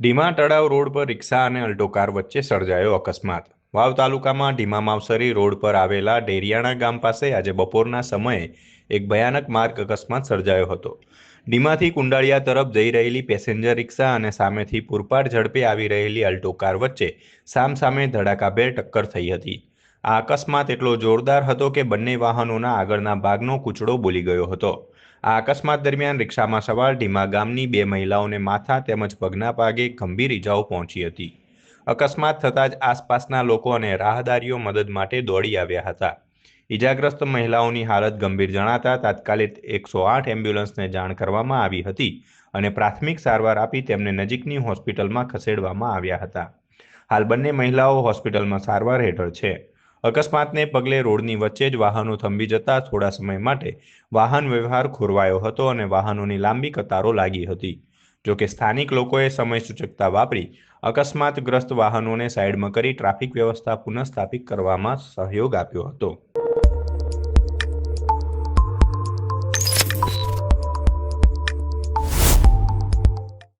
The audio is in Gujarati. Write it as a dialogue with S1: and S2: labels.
S1: ઢીમા તળાવ રોડ પર રિક્ષા અને અલ્ટો કાર વચ્ચે સર્જાયો અકસ્માત. વાવ તાલુકામાં ડીમા માવસરી રોડ પર આવેલા ડેરિયાણા ગામ પાસે આજે બપોરના સમયે એક ભયાનક માર્ગ અકસ્માત સર્જાયો હતો. ડીમાથી કુંડાળિયા તરફ જઈ રહેલી પેસેન્જર રિક્ષા અને સામેથી પૂરપાટ ઝડપે આવી રહેલી અલ્ટો કાર વચ્ચે સામસામે ધડાકાભેર ટક્કર થઈ હતી. આ અકસ્માત એટલો જોરદાર હતો કે બંને વાહનોના આગળના ભાગનો કૂચડો બોલી ગયો હતો. આ અકસ્માત દરમિયાન રિક્ષામાં સવાર ઢીમા ગામની બે મહિલાઓને માથા તેમજ પગના ભાગે ગંભીર ઇજાઓ પહોંચી હતી. અકસ્માત થતાં જ આસપાસના લોકો અને રાહદારીઓ મદદ માટે દોડી આવ્યા હતા. ઇજાગ્રસ્ત મહિલાઓની હાલત ગંભીર જણાતા તાત્કાલિક એકસો આઠ એમ્બ્યુલન્સને જાણ કરવામાં આવી હતી અને પ્રાથમિક સારવાર આપી તેમને નજીકની હોસ્પિટલમાં ખસેડવામાં આવ્યા હતા. હાલ બંને મહિલાઓ હોસ્પિટલમાં સારવાર હેઠળ છે. અકસ્માતને પગલે રોડની વચ્ચે જ વાહનો થંભી જતા થોડા સમય માટે વાહન વ્યવહાર ખોરવાયો હતો અને વાહનોની લાંબી કતારો લાગી હતી. જોકે સ્થાનિક લોકોએ સમય સૂચકતા વાપરી અકસ્માતગ્રસ્ત વાહનોને સાઇડમાં કરી ટ્રાફિક વ્યવસ્થા પુનઃસ્થાપિત કરવામાં સહયોગ આપ્યો હતો.